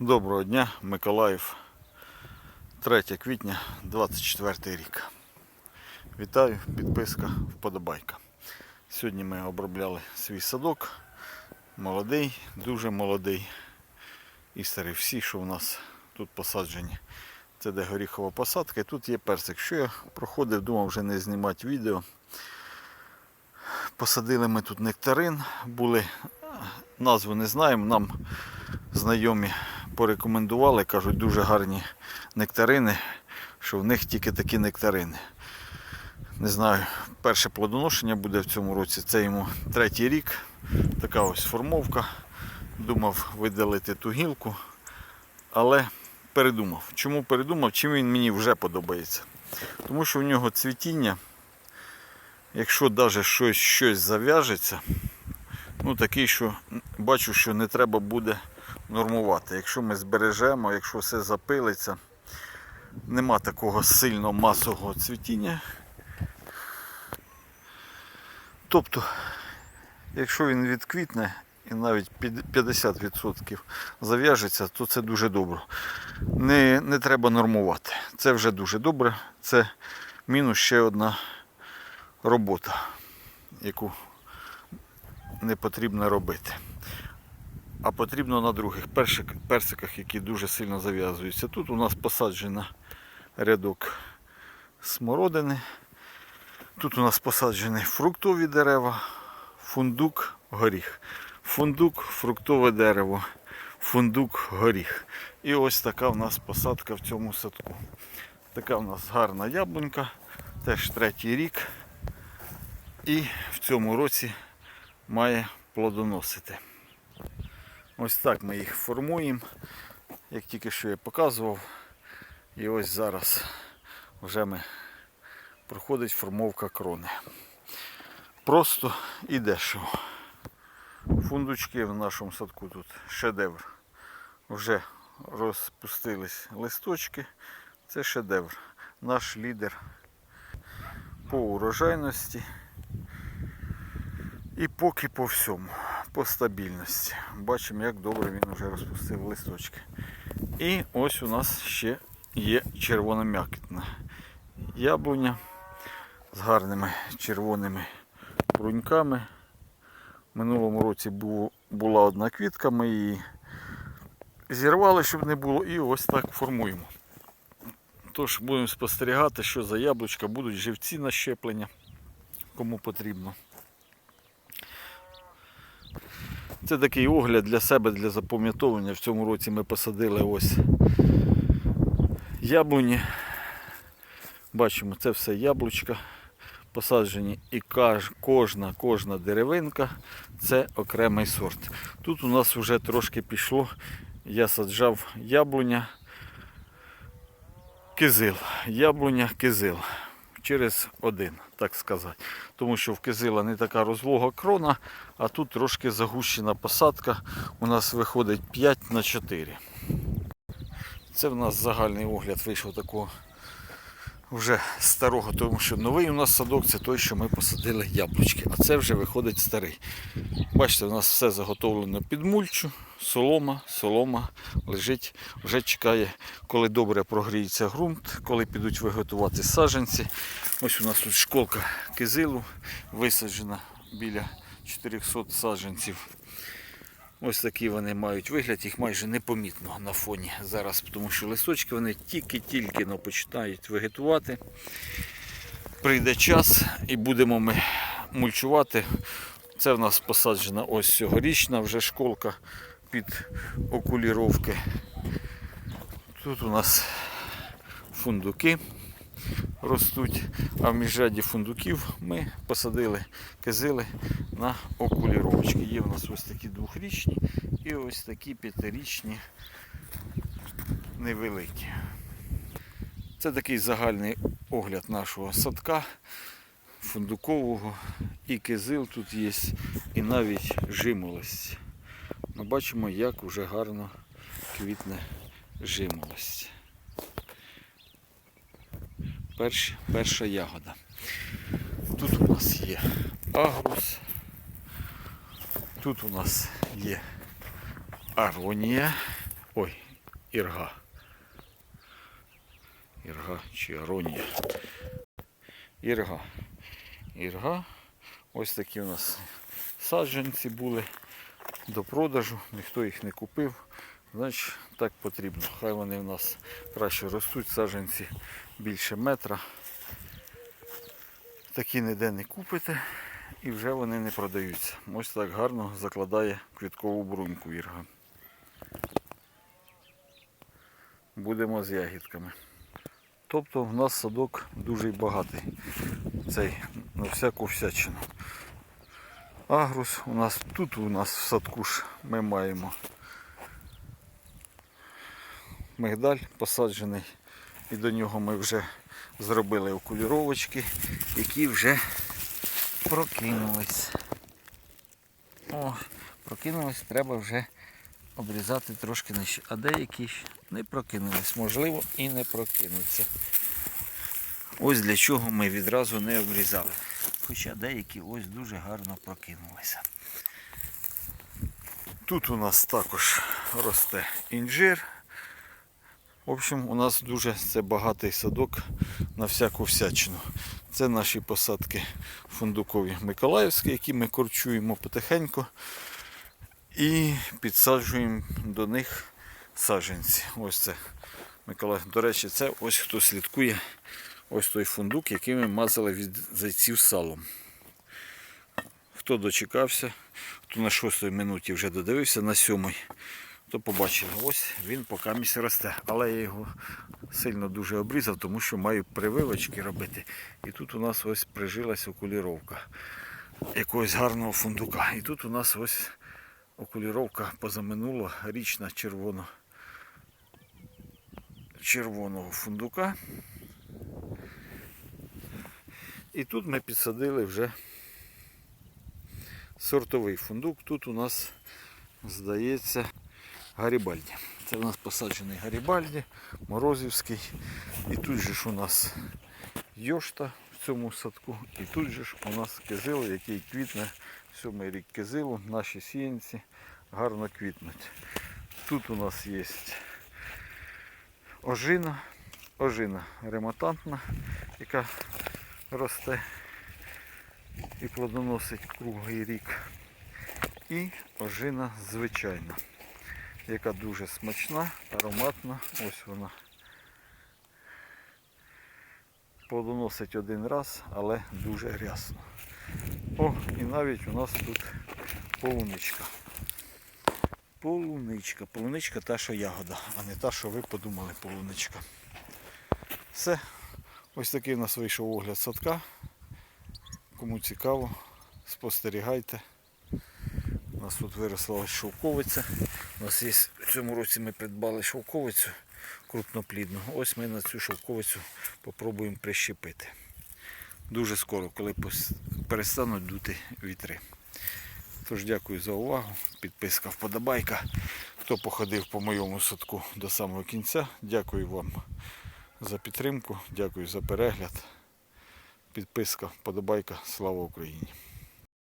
Доброго дня, Миколаїв. 3 квітня 24 рік. Вітаю, підписка, вподобайка. Сьогодні ми обробляли свій садок. Молодий, дуже молодий. І старий всі, що в нас тут посаджені. Це де горіхова посадка, і тут є персик. Що я проходив, думав вже не знімати відео. Посадили ми тут нектарин, були, назву не знаємо, нам знайомі порекомендували, кажуть, дуже гарні нектарини, що в них тільки такі нектарини. Не знаю, перше плодоношення буде в цьому році, це йому третій рік. Така ось формовка. Думав видалити ту гілку, але передумав. Чому передумав? Чим він мені вже подобається? Тому що в нього цвітіння, якщо навіть щось, щось зав'яжеться, ну такий, що бачу, що не треба буде нормувати. Якщо ми збережемо, якщо все запилиться, нема такого сильно масового цвітіння. Тобто, якщо він відквітне і навіть 50% зав'яжеться, то це дуже добре. Не, не треба нормувати. Це вже дуже добре. Це мінус ще одна робота, яку не потрібно робити. А потрібно на других першик, персиках, які дуже сильно зав'язуються. Тут у нас посаджена рядок смородини. Тут у нас посаджені фруктові дерева, фундук, горіх. Фундук, фруктове дерево, фундук, горіх. І ось така в нас посадка в цьому садку. Така в нас гарна яблунька, теж третій рік. І в цьому році має плодоносити. Ось так ми їх формуємо, як тільки що я показував. І ось зараз вже ми проходить формовка крони. Просто і дешево. Фундучки в нашому садку тут шедевр. Вже розпустились листочки. Це шедевр. Наш лідер по урожайності. І поки по всьому, по стабільності. Бачимо, як добре він вже розпустив листочки. І ось у нас ще є червона м'якітна яблуня з гарними червоними бруньками. Минулому році була одна квітка, ми її зірвали, щоб не було, і ось так формуємо. Тож будемо спостерігати, що за яблучка будуть живці на щеплення, кому потрібно. Це такий огляд для себе, для запам'ятовування. В цьому році ми посадили ось яблуні. Бачимо, це все яблучка посаджені і кожна, кожна деревинка це окремий сорт. Тут у нас вже трошки пішло, я саджав яблуня, кизил. Яблуня, кизил. Через один, так сказати. Тому що в кизила не така розлога крона, а тут трошки загущена посадка. У нас виходить 5 на 4. Це в нас загальний огляд вийшов такого вже старого, тому що новий у нас садок це той, що ми посадили яблучки, а це вже виходить старий. Бачите, у нас все заготовлено під мульчу, солома, солома лежить, вже чекає, коли добре прогріється ґрунт, коли підуть виготувати саджанці. Ось у нас тут школка кизилу висаджена біля 400 саджанців. Ось такі вони мають вигляд, їх майже непомітно на фоні зараз, тому що листочки вони тільки-тільки починають вегетувати. Прийде час і будемо ми мульчувати. Це в нас посаджена ось цьогорічна вже школка під окуліровки. Тут у нас фундуки ростуть, а в міжряді фундуків ми посадили кизили на окуліровочки. Є в нас ось такі двохрічні і ось такі п'ятирічні невеликі. Це такий загальний огляд нашого садка фундукового. І кизил тут є, і навіть жимолость. Ми бачимо, як уже гарно квітне жимолость. Перш, перша ягода. Тут у нас є агрус. Тут у нас є аронія. Ой, ірга. Ірга чи аронія. Ірга. Ірга. Ось такі у нас саджанці були до продажу, ніхто їх не купив. Значить, так потрібно. Хай вони в нас краще ростуть, саджанці більше метра. Такі ніде не купите і вже вони не продаються. Ось так гарно закладає квіткову бруньку Ірга. Будемо з ягідками. Тобто в нас садок дуже багатий. Цей на всяку всячину. Агрус у нас тут у нас в садку ж ми маємо мигдаль посаджений. І до нього ми вже зробили окуліровочки, які вже прокинулись. О, прокинулись, треба вже обрізати трошки нижче. А деякі не прокинулись, можливо, і не прокинуться. Ось для чого ми відразу не обрізали. Хоча деякі ось дуже гарно прокинулися. Тут у нас також росте інжир. В общем, у нас дуже це багатий садок на всяку всячину. Це наші посадки фундукові Миколаївські, які ми корчуємо потихеньку. І підсаджуємо до них саджанці. Ось це Миколаїв. До речі, це ось хто слідкує. Ось той фундук, який ми мазали від зайців салом. Хто дочекався, хто на шостій минуті вже додивився, на сьомій, то побачили, ось він поки місць росте. Але я його сильно дуже обрізав, тому що маю прививочки робити. І тут у нас ось прижилась окуліровка якогось гарного фундука. І тут у нас ось окуліровка позаминула річна червоно червоного фундука. І тут ми підсадили вже сортовий фундук. Тут у нас, здається, Гарібальді. Це у нас посаджений Гарібальді, Морозівський. І тут же ж у нас Йошта в цьому садку. І тут же ж у нас кизил, який квітне сьомий рік кизилу. Наші сіянці гарно квітнуть. Тут у нас є ожина, ожина ремонтантна, яка росте і плодоносить круглий рік. І ожина звичайна, яка дуже смачна, ароматна. Ось вона. Плодоносить один раз, але дуже рясно. О, і навіть у нас тут полуничка. Полуничка. Полуничка та, що ягода, а не та, що ви подумали, полуничка. Все. Ось такий у нас вийшов огляд садка. Кому цікаво, спостерігайте. Нас тут виросла шовковиця. У нас є в цьому році ми придбали шовковицю крупноплідну. Ось ми на цю шовковицю попробуємо прищепити. Дуже скоро, коли перестануть дути вітри. Тож дякую за увагу. Підписка, вподобайка. Хто походив по моєму садку до самого кінця, дякую вам за підтримку, дякую за перегляд. Підписка, вподобайка. Слава Україні!